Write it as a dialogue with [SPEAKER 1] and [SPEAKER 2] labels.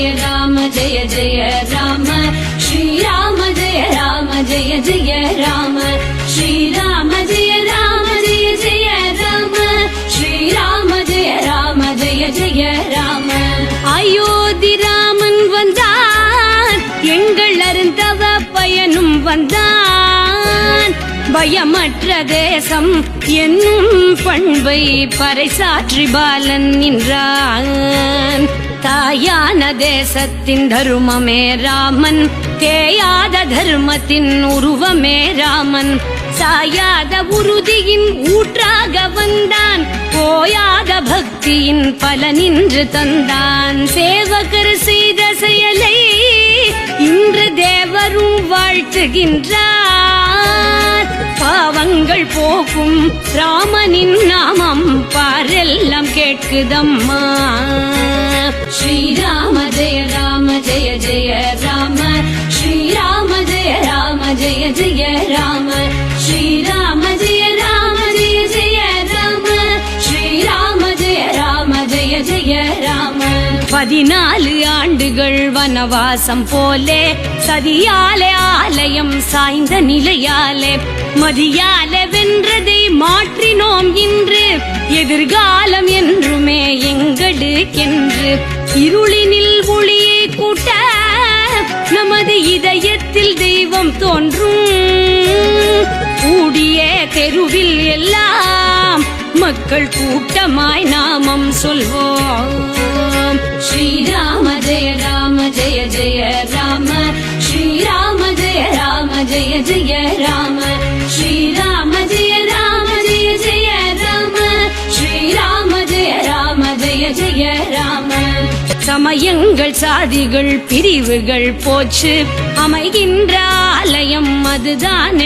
[SPEAKER 1] ஜெய ராம ஜெய ஜெய ராம ஸ்ரீராம जय राम ஜெய जय राम। श्रीराम ஜெய ராம जय ஜெய ராம श्रीराम ஜெய ராம जय जय राम। அயோத்தி ராமன் வந்தான் எங்கள் அருந்தவ பயனும் வந்தான்। பயமற்ற தேசம் என்னும் பண்பை பறைசாற்றி பாலன் நின்றான். ஞான தேசத்தின் தருமமே ராமன். தேயாத தர்மத்தின் உருவமே ராமன். சாயாத உறுதியின் ஊற்றாக வந்தான். போயாத பக்தியின் பலனின்று தந்தான். சேவகர் செய்த செயலை இன்று தேவரும் வாழ்த்துகின்றார். பாவங்கள் போகும் ராமனின் நாமம் பாரெல்லாம் கேட்குதம்மா. ஜெய ராம ஸ்ரீராம ஜெய ராம ஜெய ஜெய ராம ஸ்ரீராம ஜெய ராம ஜெய ஜெய ராம ஸ்ரீராம ஜெய ராம ஜெய ஜெய ராம பதினாலு ஆண்டுகள் வனவாசம் போலே சதியாலே ஆலயம் சாய்ந்த நிலையாலே மதியாலே வென்றதை மாற்றினோம் இன்று. எதிர்காலம் என்றுமே எங்களுக்கென்று இருளினில் ஒளியை கூட்ட நமது இதயத்தில் தெய்வம் தோன்றும். கூடிய தெருவில் எல்லாம் மக்கள் கூட்டமாய் நாமம் சொல்வோம். ஸ்ரீராம ஜெய ராம ஜெய ஜெய ராம. ஸ்ரீராம ஜெய ராம ஜெய ஜெய சமயங்கள் சாதிகள் பிரிவுகள் போச்சு. அமைகின்ற ஆலயம் அதுதான்.